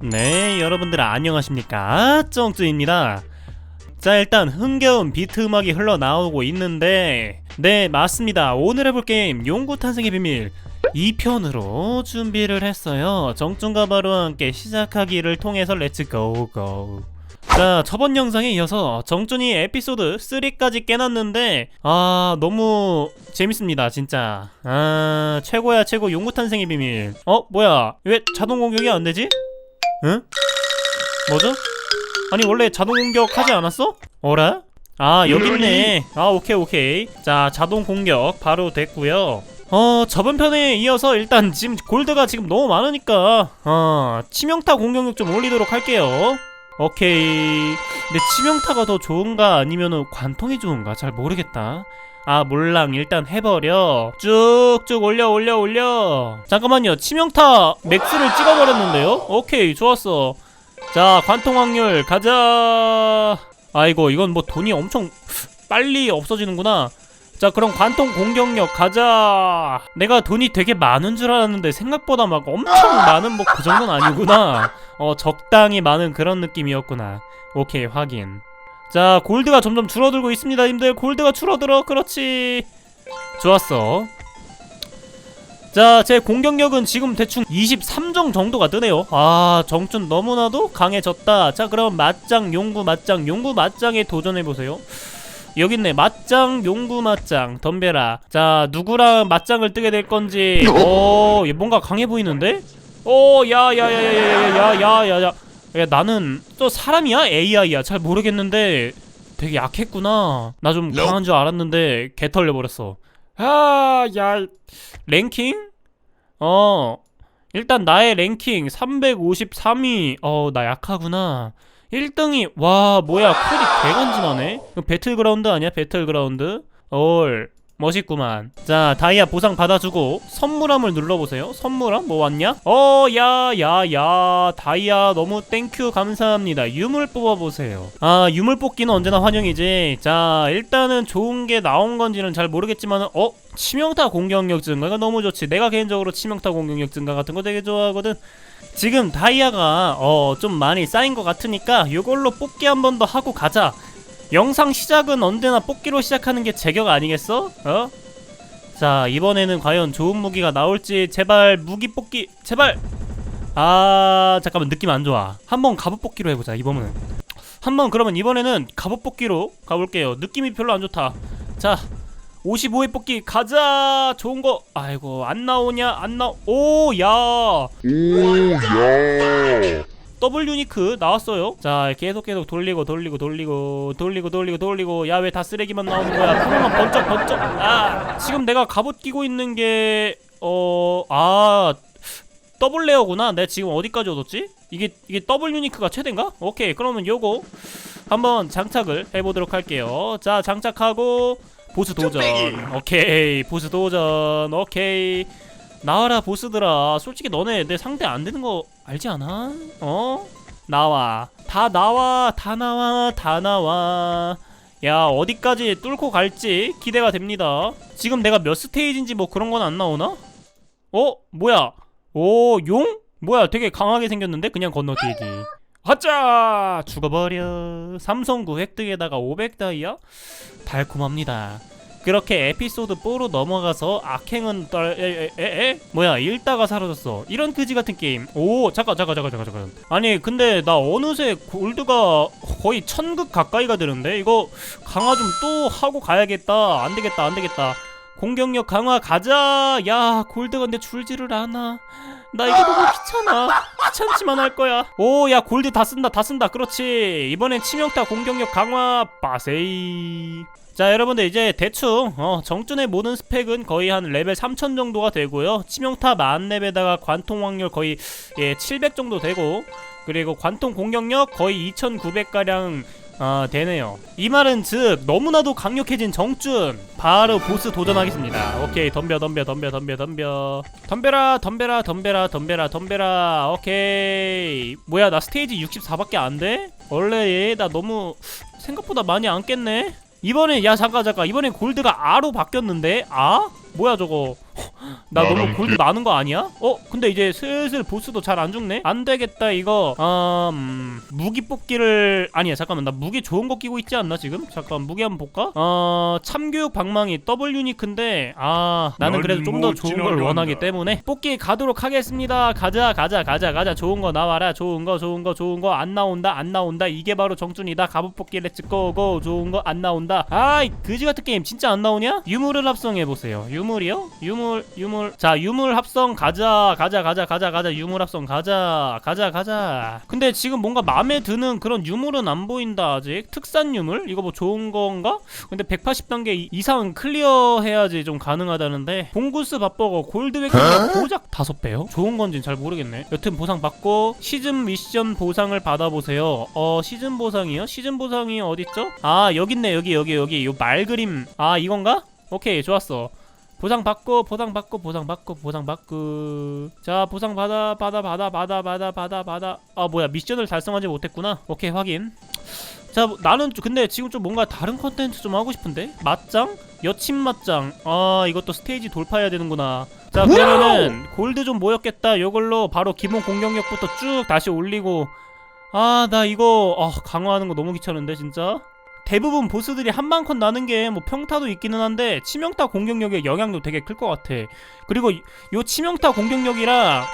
네, 여러분들 안녕하십니까? 쩡쯔입니다. 자, 일단 흥겨운 비트 음악이 흘러나오고 있는데 네, 맞습니다. 오늘 해볼 게임 용구 탄생의 비밀 2편으로 준비를 했어요. 정준과 바로 함께 시작하기를 통해서 렛츠 고고. 자, 저번 영상에 이어서 정준이 에피소드 3까지 깨놨는데 아, 너무 재밌습니다, 진짜. 아, 최고야, 최고 용구 탄생의 비밀. 어, 뭐야? 왜 자동 공격이 안 되지? 응? 뭐죠? 아니 원래 자동 공격 하지 않았어? 어라? 아 여기 있네 아 오케이 오케이 자 자동 공격 바로 됐고요 어 저번 편에 이어서 일단 지금 골드가 지금 너무 많으니까 어 치명타 공격력 좀 올리도록 할게요 오케이 근데 치명타가 더 좋은가 아니면은 관통이 좋은가 잘 모르겠다 아 몰랑 일단 해버려. 쭉쭉 올려 올려 올려. 잠깐만요. 치명타 맥스를 찍어버렸는데요? 오케이 좋았어. 자 관통 확률 가자. 아이고 이건 뭐 돈이 엄청 빨리 없어지는구나. 자 그럼 관통 공격력 가자. 내가 돈이 되게 많은 줄 알았는데 생각보다 막 엄청 많은 뭐 그 정도는 아니구나. 어 적당히 많은 그런 느낌이었구나. 오케이 확인 자 골드가 점점 줄어들고 있습니다 님들 골드가 줄어들어 그렇지 좋았어 자, 제 공격력은 지금 대충 23정 정도가 뜨네요. 아, 정춘 너무나도 강해졌다. 자, 그럼 맞짱, 용구, 맞짱, 용구, 맞짱에 도전해보세요. 여기 있네. 맞짱, 용구, 맞짱, 덤벼라. 자, 누구랑 맞짱을 뜨게 될 건지. 오, 얘 뭔가 강해 보이는데? 오, 야, 야, 야, 야, 야, 야, 야, 야, 야. 야, 나는 또 사람이야? AI야? 잘 모르겠는데 되게 약했구나. 나 좀 강한 줄 알았는데 개 털려버렸어. 아, 야, 랭킹? 어, 일단 나의 랭킹 353위. 어, 나 약하구나. 1등이 와, 뭐야? 콜이 개간지나네. 배틀그라운드 아니야? 배틀그라운드? 올. 멋있구만. 자, 다이아 보상 받아주고 선물함을 눌러보세요. 선물함 뭐 왔냐? 어, 야, 야, 야, 다이아 너무 땡큐 감사합니다. 유물 뽑아보세요. 아, 유물 뽑기는 언제나 환영이지. 자, 일단은 좋은 게 나온 건지는 잘 모르겠지만, 어, 치명타 공격력 증가가 너무 좋지. 내가 개인적으로 치명타 공격력 증가 같은 거 되게 좋아하거든. 지금 다이아가 어 좀 많이 쌓인 것 같으니까 이걸로 뽑기 한 번 더 하고 가자. 영상 시작은 언제나 뽑기로 시작하는 게 제격 아니겠어? 어? 자 이번에는 과연 좋은 무기가 나올지 제발 무기 뽑기 제발! 아 잠깐만 느낌 안 좋아. 한번 갑옷 뽑기로 해보자 이번은 한번 그러면 이번에는 갑옷 뽑기로 가볼게요. 느낌이 별로 안 좋다. 자 55회 뽑기 가자! 좋은 거! 아이고 안 나오냐? 안 나오 오야! 오야 더블 유니크 나왔어요. 자, 계속 계속 돌리고 돌리고 돌리고 돌리고 돌리고 돌리고 야 왜 다 쓰레기만 나오는 거야? 그러면 번쩍 번쩍. 아, 지금 내가 갑옷 끼고 있는 게 어, 아, 더블 레어구나. 내가 지금 어디까지 얻었지? 이게 이게 더블 유니크가 최대인가? 오케이. 그러면 요거 한번 장착을 해 보도록 할게요. 자, 장착하고 보스 도전. 오케이. 보스 도전. 오케이. 나와라 보스들아 솔직히 너네 내 상대 안 되는 거 알지 않아? 어? 나와 다 나와 다 나와 다 나와 야 어디까지 뚫고 갈지 기대가 됩니다 지금 내가 몇 스테이지인지 뭐 그런 건 안 나오나? 어? 뭐야 오 용? 뭐야 되게 강하게 생겼는데 그냥 건너뛰기 하자 죽어버려 삼성구 획득에다가 500 다이아? 달콤합니다 그렇게 에피소드 4로 넘어가서 악행은 떨... 에, 에, 에, 에? 뭐야 읽다가 사라졌어. 이런 그지 같은 게임. 오 잠깐 잠깐 잠깐 잠깐 잠깐. 아니 근데 나 어느새 골드가 거의 천급 가까이가 되는데? 이거 강화 좀 또 하고 가야겠다. 안 되겠다 안 되겠다. 공격력 강화 가자! 야 골드가 근데 줄지를 않아. 나 이거 너무 귀찮아. 귀찮지만 할 거야. 오 야 골드 다 쓴다 다 쓴다. 그렇지. 이번엔 치명타 공격력 강화. 빠세이 자 여러분들 이제 대충 어, 정준의 모든 스펙은 거의 한 레벨 3000 정도가 되고요. 치명타 만렙에다가 관통 확률 거의 예, 700 정도 되고 그리고 관통 공격력 거의 2900가량 어, 되네요. 이 말은 즉 너무나도 강력해진 정준 바로 보스 도전하겠습니다. 오케이 덤벼 덤벼 덤벼 덤벼 덤벼. 덤벼라 덤벼라 덤벼라 덤벼라 덤벼라. 오케이. 뭐야 나 스테이지 64밖에 안 돼? 원래 얘 나 너무 생각보다 많이 안 깼네 이번에 야 잠깐 잠깐 이번엔 골드가 R로 바뀌었는데 아? 뭐야 저거 나 너무 골드 많은 거 아니야? 어? 근데 이제 슬슬 보스도 잘 안 죽네? 안 되겠다 이거 어, 음, 무기 뽑기를 아니야 잠깐만 나 무기 좋은 거 끼고 있지 않나 지금? 잠깐 무기 한번 볼까? 어 참교육 방망이 더블 유니크인데 아 나는 그래도 좀 더 좋은 걸. 원하기 때문에 뽑기 가도록 하겠습니다 가자 가자 가자 가자 좋은 거 나와라 좋은 거 좋은 거 좋은 거 안 나온다 안 나온다 이게 바로 정준이다 갑옷 뽑기 렛츠 고고 좋은 거 안 나온다 아이 그지 같은 게임 진짜 안 나오냐? 유물을 합성해 보세요 유물이요? 유물 유물 자 유물 합성 가자 가자 가자 가자 가자. 유물 합성 가자 가자 가자. 근데 지금 뭔가 마음에 드는 그런 유물은 안 보인다 아직. 특산 유물? 이거 뭐 좋은 건가? 근데 180단계 이상 클리어 해야지 좀 가능하다는데. 봉구스 밥버거 골드 웨킹 고작 다섯 배요? 좋은 건진 잘 모르겠네. 여튼 보상 받고 시즌 미션 보상을 받아보세요. 어 시즌 보상이요? 시즌 보상이 어딨죠? 아 여깄네. 여기 여기 여기. 요 말 그림. 아 이건가? 오케이 좋았어 보상 받고 보상 받고 보상 받고 보상 받고. 자 보상 받아 받아 받아 받아 받아 받아 받아. 아 뭐야 미션을 달성하지 못했구나. 오케이 확인. 자 뭐, 나는 좀- 근데 지금 좀 뭔가 다른 컨텐츠 좀 하고 싶은데? 맞짱? 여친 맞짱. 아 이것도 스테이지 돌파해야 되는구나. 자 그러면은 골드 좀 모였겠다. 요걸로 바로 기본 공격력부터 쭉 다시 올리고. 아 나 이거 아 강화하는 거 너무 귀찮은데 진짜 대부분 보스들이 한방 컷 나는 게 뭐 평타도 있기는 한데 치명타 공격력의 영향도 되게 클 것 같아. 그리고 이- 요 치명타 공격력이랑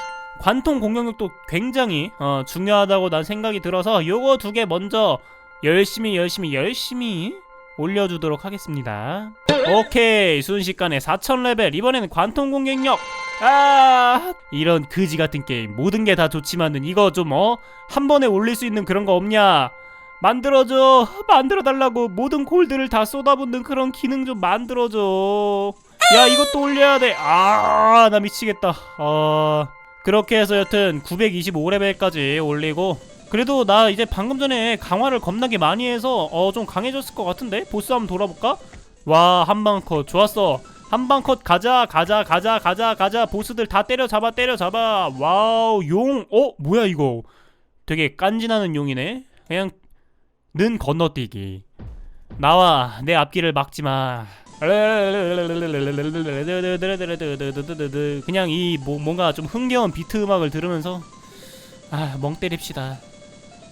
관통 공격력도 굉장히 어, 중요하다고 난 생각이 들어서 요거 두 개 먼저 열심히 열심히 열심히 올려주도록 하겠습니다. 오케이. 순식간에 4000레벨. 이번에는 관통 공격력. 아! 이런 그지 같은 게임. 모든 게 다 좋지만은 이거 좀 어? 한 번에 올릴 수 있는 그런 거 없냐 만들어줘. 만들어 달라고 모든 골드를 다 쏟아붓는 그런 기능 좀 만들어줘. 야 이것도 올려야 돼아 나 미치겠다. 어 그렇게 해서 여튼 925레벨까지 올리고 그래도 나 이제 방금 전에 강화를 겁나게 많이 해서 어 좀 강해졌을 것 같은데? 보스 한번 돌아볼까? 와 한방컷. 좋았어. 한방컷 가자 가자 가자 가자 가자. 보스들 다 때려잡아 때려잡아. 와우 용. 어 뭐야 이거? 되게 깐지나는 용이네. 그냥 는 건너뛰기. 나와 내 앞길을 막지마. 그냥 이 뭐, 뭔가 좀 흥겨운 비트 음악을 들으면서 아 멍 때립시다.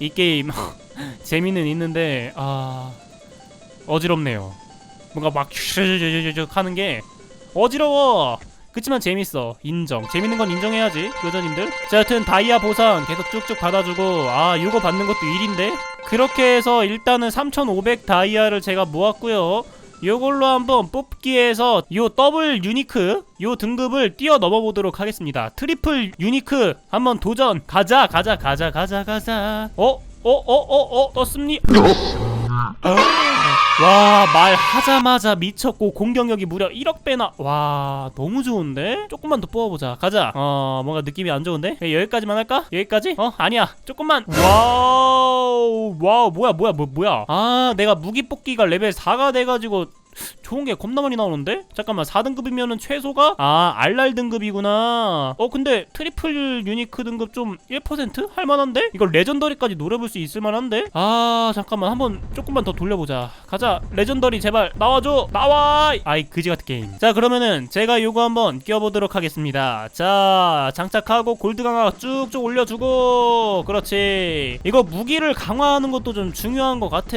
이 게임 재미는 있는데 아 어지럽네요. 뭔가 막 하는 게 어지러워 그치만 재밌어 인정 재밌는 건 인정해야지 여자님들 자 여튼 다이아 보상 계속 쭉쭉 받아주고 아 요거 받는 것도 일인데 그렇게 해서 일단은 3500 다이아를 제가 모았고요 요걸로 한번 뽑기에서 요 더블 유니크 요 등급을 뛰어넘어 보도록 하겠습니다 트리플 유니크 한번 도전 가자 가자 가자 가자 가자 어? 어? 어? 어? 어? 떴습니? 와 말하자마자 미쳤고 공격력이 무려 1억 배나. 와 너무 좋은데? 조금만 더 뽑아보자. 가자. 어 뭔가 느낌이 안 좋은데? 야, 여기까지만 할까? 여기까지? 어 아니야. 조금만. 와우 와우 뭐야 뭐야 뭐 뭐야? 아 내가 무기 뽑기가 레벨 4가 돼가지고 좋은 게 겁나 많이 나오는데? 잠깐만 4등급이면은 최소가? 아 알랄 등급이구나. 어 근데 트리플 유니크 등급 좀 1% 할만한데? 이거 레전더리까지 노려볼 수 있을 만한데? 아 잠깐만 한번 조금만 더 돌려보자. 가자 레전더리 제발. 나와줘 나와! 아이 그지 같은 게임. 자 그러면은 제가 요거 한번 끼워보도록 하겠습니다. 자 장착하고 골드 강화 쭉쭉 올려주고. 그렇지. 이거 무기를 강화하는 것도 좀 중요한 것 같아.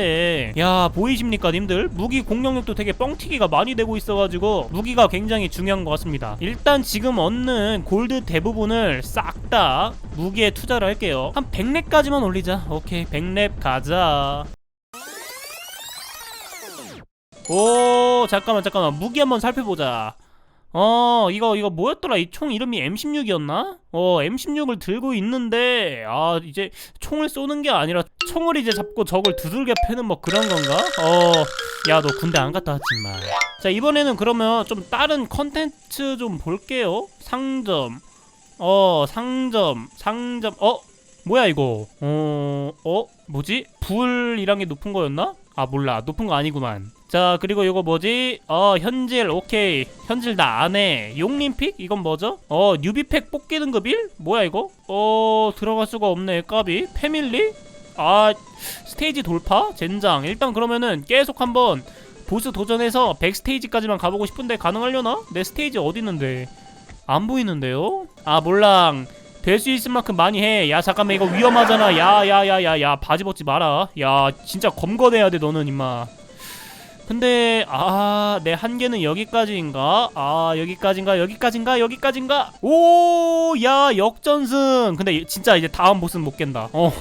야 보이십니까 님들? 무기 공격력도 되게 뻥튀기가 많이 되고 있어가지고 무기가 굉장히 중요한 것 같습니다. 일단 지금 얻는 골드 대부분을 싹 다 무기에 투자를 할게요. 한 100렙까지만 올리자. 오케이 100렙 가자. 오 잠깐만 잠깐만. 무기 한번 살펴보자 어 이거 이거 뭐였더라? 이 총 이름이 M16이었나? 어 M16을 들고 있는데 아 이제 총을 쏘는 게 아니라 총을 이제 잡고 적을 두들겨 패는 뭐 그런 건가? 어 야 너 군대 안 갔다 왔지 마 자 이번에는 그러면 좀 다른 컨텐츠 좀 볼게요. 상점. 어 상점 상점. 어 뭐야 이거? 어, 어 뭐지? 불이란 게 높은 거였나? 아 몰라. 높은 거 아니구만. 자 그리고 이거 뭐지? 어 현질. 오케이. 현질 나 안해 용림픽? 이건 뭐죠? 어 뉴비팩 뽑기 등급 1 뭐야 이거? 어 들어갈 수가 없네. 까비. 패밀리? 아 스테이지 돌파? 젠장. 일단 그러면은 계속 한번 보스 도전해서 100스테이지까지만 가보고 싶은데 가능하려나? 내 스테이지 어디 있는데? 안 보이는데요? 아 몰랑 될 수 있을 만큼 많이 해. 야 잠깐만 이거 위험하잖아. 야야야야야 바지 벗지 마라. 야 진짜 검거돼야 돼 너는 임마. 근데 아 내 한계는 여기까지인가? 아 여기까지인가? 여기까지인가? 여기까지인가? 오 야 역전승. 근데 진짜 이제 다음 보스는 못 깬다. 어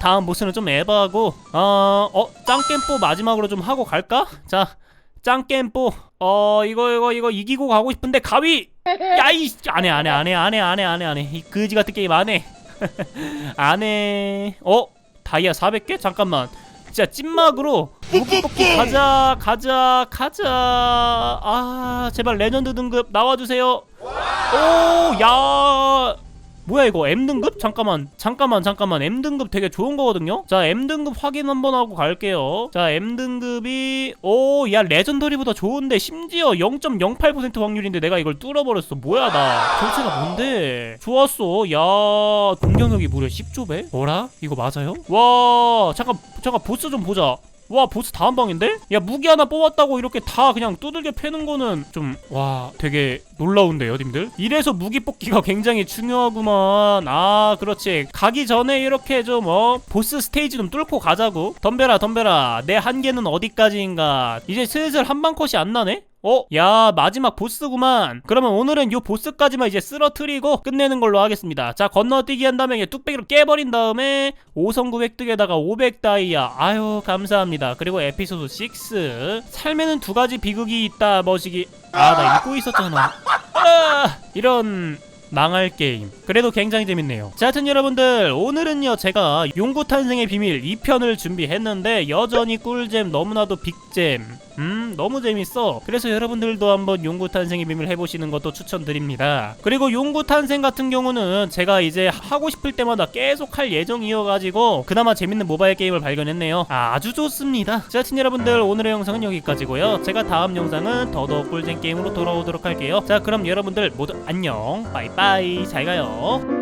다음 보스는 좀 에바하고 어어 짱겜뽀 마지막으로 좀 하고 갈까? 자 짱겜뽀. 어 이거 이거 이거 이기고 가고 싶은데 가위! 야이 안해 안해 안해 안해 안해 안해 안해. 이 그지 같은 게임 안해. 안해. 어? 다이아 400개? 잠깐만. 진짜 찐막으로. 뽑기 가자 가자 가자. 아 제발 레전드 등급 나와주세요. 오야 뭐야 이거? M 등급? 잠깐만 잠깐만 잠깐만. M 등급 되게 좋은 거거든요? 자 M 등급 확인 한번 하고 갈게요. 자 M 등급이 오 야 레전더리보다 좋은데 심지어 0.08% 확률인데 내가 이걸 뚫어버렸어. 뭐야 나? 정체가 뭔데? 좋았어. 야 공격력이 무려 10조 배? 뭐라? 이거 맞아요? 와 잠깐 잠깐 보스 좀 보자 와 보스 다음 방인데? 야 무기 하나 뽑았다고 이렇게 다 그냥 두들겨 패는 거는 좀 와 되게 놀라운데요 님들? 이래서 무기 뽑기가 굉장히 중요하구만. 아 그렇지. 가기 전에 이렇게 좀 어 보스 스테이지 좀 뚫고 가자고. 덤벼라 덤벼라. 내 한계는 어디까지인가. 이제 슬슬 한방 컷이 안 나네? 어? 야 마지막 보스구만. 그러면 오늘은 요 보스까지만 이제 쓰러트리고 끝내는 걸로 하겠습니다. 자 건너뛰기 한 다음에 뚝배기로 깨버린 다음에 5성구 획득에다가 500다이아. 아유 감사합니다. 그리고 에피소드 6 삶에는 두 가지 비극이 있다 머시기. 아 나 잊고 있었잖아. 아, 이런 망할 게임. 그래도 굉장히 재밌네요. 자 하여튼 여러분들 오늘은요 제가 용구 탄생의 비밀 2편을 준비했는데 여전히 꿀잼 너무나도 빅잼 음 너무 재밌어. 그래서 여러분들도 한번 용구 탄생의 비밀 해보시는 것도 추천드립니다. 그리고 용구 탄생 같은 경우는 제가 이제 하고 싶을 때마다 계속 할 예정이어가지고 그나마 재밌는 모바일 게임을 발견했네요. 아주 좋습니다. 자 하여튼 여러분들 오늘의 영상은 여기까지고요. 제가 다음 영상은 더더욱 꿀잼 게임으로 돌아오도록 할게요. 자 그럼 여러분들 모두 안녕. 빠이빠이. 잘 가요